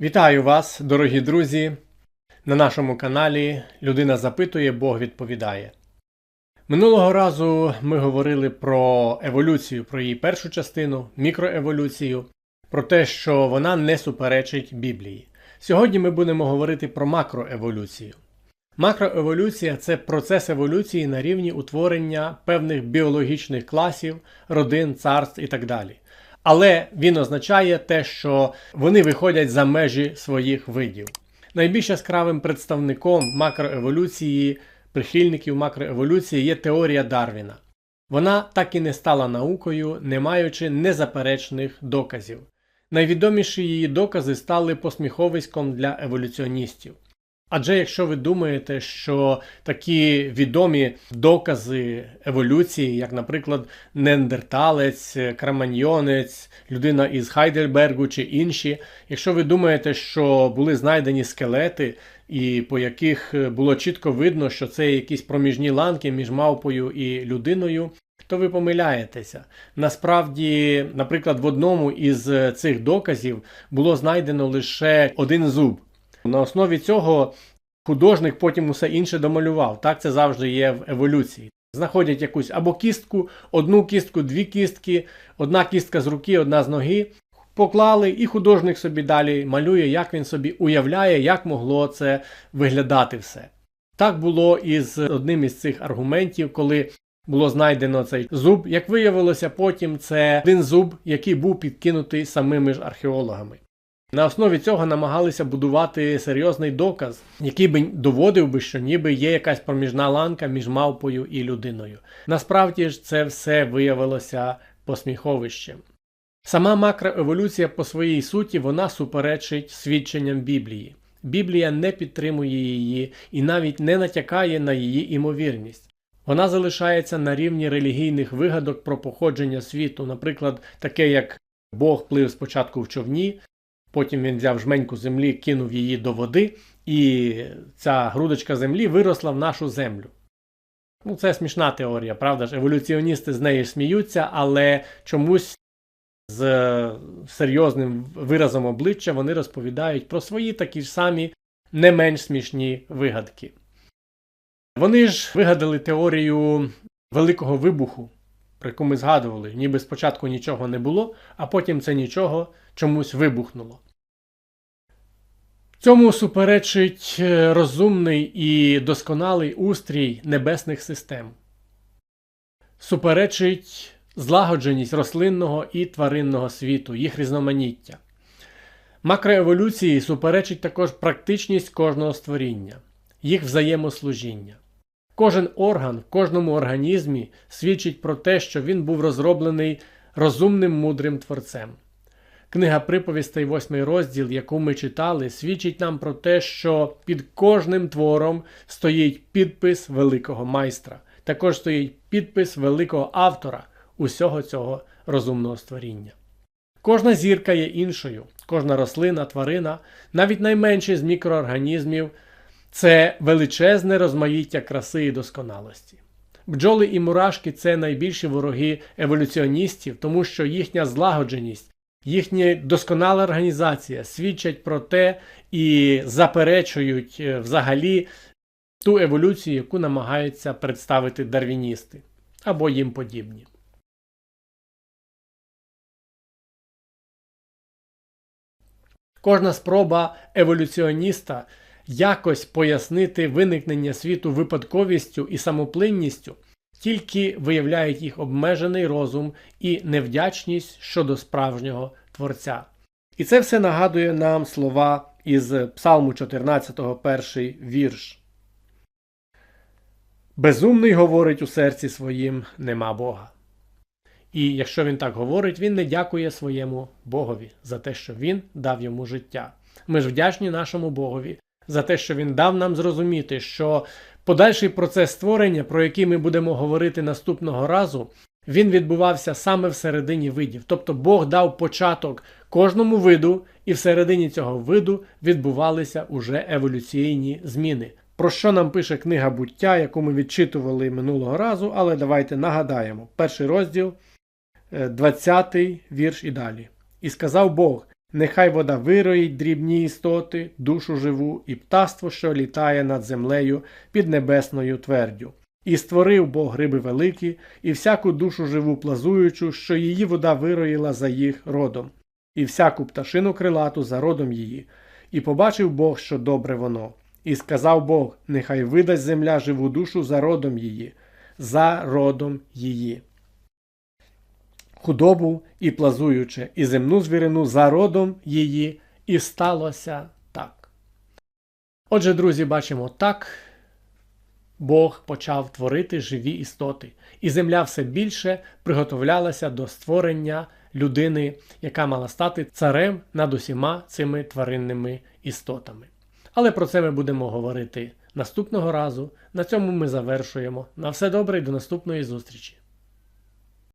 Вітаю вас, дорогі друзі! На нашому каналі Людина запитує, Бог відповідає. Минулого разу ми говорили про еволюцію, про її першу частину, мікроеволюцію, про те, що вона не суперечить Біблії. Сьогодні ми будемо говорити про макроеволюцію. Макроеволюція це процес еволюції на рівні утворення певних біологічних класів, родин, царств і так далі. Але він означає те, що вони виходять за межі своїх видів. Найбільш яскравим представником макроеволюції, прихильників макроеволюції є теорія Дарвіна. Вона так і не стала наукою, не маючи незаперечних доказів. Найвідоміші її докази стали посміховиськом для еволюціоністів. Адже якщо ви думаєте, що такі відомі докази еволюції, як, наприклад, Нендерталець, Краманьйонець, людина із Хайдельбергу чи інші, якщо ви думаєте, що були знайдені скелети, і по яких було чітко видно, що це якісь проміжні ланки між мавпою і людиною, то ви помиляєтеся. Насправді, наприклад, в одному із цих доказів було знайдено лише один зуб. На основі цього художник потім усе інше домалював. Так це завжди є в еволюції. Знаходять якусь або кістку, одну кістку, дві кістки, одна кістка з руки, одна з ноги. Поклали, і художник собі далі малює, як він собі уявляє, як могло це виглядати все. Так було і з одним із цих аргументів, коли було знайдено цей зуб. Як виявилося, потім це один зуб, який був підкинутий самими ж археологами. На основі цього намагалися будувати серйозний доказ, який би доводив би, що ніби є якась проміжна ланка між мавпою і людиною. Насправді ж це все виявилося посміховищем. Сама макроеволюція по своїй суті вона суперечить свідченням Біблії. Біблія не підтримує її і навіть не натякає на її імовірність. Вона залишається на рівні релігійних вигадок про походження світу, наприклад, таке як Бог плив спочатку в човні, Потім він взяв жменьку землі, кинув її до води, і ця грудочка землі виросла в нашу землю. Ну, це смішна теорія, правда ж? Еволюціоністи з неї сміються, але чомусь з серйозним виразом обличчя вони розповідають про свої такі ж самі не менш смішні вигадки. Вони ж вигадали теорію Великого вибуху, про яку ми згадували, ніби спочатку нічого не було, а потім це нічого чомусь вибухнуло. Цьому суперечить е, розумний і досконалий устрій небесних систем. Суперечить злагодженість рослинного і тваринного світу, їх різноманіття. Макроеволюції суперечить також практичність кожного створіння, їх взаємослужіння. Кожен орган в кожному організмі свідчить про те, що він був розроблений розумним мудрим творцем. Книга приповістей, 8 розділ, яку ми читали, свідчить нам про те, що під кожним твором стоїть підпис великого майстра, також стоїть підпис великого автора усього цього розумного створіння. Кожна зірка є іншою, кожна рослина, тварина, навіть найменший з мікроорганізмів це величезне розмаїття краси і досконалості. Бджоли і мурашки це найбільші вороги еволюціоністів, тому що їхня злагодженість, їхня досконала організація свідчать про те і заперечують е, взагалі ту еволюцію, яку намагаються представити дарвіністи або їм подібні. Кожна спроба еволюціоніста якось пояснити виникнення світу випадковістю і самоплинністю тільки виявляють їх обмежений розум і невдячність щодо справжнього Творця. І це все нагадує нам слова із Псалму 14, перший вірш. Безумний говорить у серці своїм нема Бога. І якщо він так говорить, він не дякує своєму Богові за те, що він дав йому життя. Ми ж вдячні нашому Богові за те, що він дав нам зрозуміти, що подальший процес створення, про який ми будемо говорити наступного разу, він відбувався саме всередині видів. Тобто Бог дав початок кожному виду, і всередині цього виду відбувалися уже еволюційні зміни. Про що нам пише книга буття, яку ми відчитували минулого разу, але давайте нагадаємо. Перший розділ, 20 вірш і далі. І сказав Бог: Нехай вода вироїть дрібні істоти, душу живу і птаство, що літає над землею під небесною твердю. І створив Бог риби великі, і всяку душу живу плазуючу, що її вода вироїла за їх родом, і всяку пташину крилату за родом її. І побачив Бог, що добре воно. І сказав Бог: Нехай видасть земля живу душу за родом її, за родом її. Худобу і плазуюче, і земну звірину за родом її, і сталося так. Отже, друзі, бачимо так. Бог почав творити живі істоти, і земля все більше приготовлялася до створення людини, яка мала стати царем над усіма цими тваринними істотами. Але про це ми будемо говорити наступного разу. На цьому ми завершуємо. На все добре і до наступної зустрічі!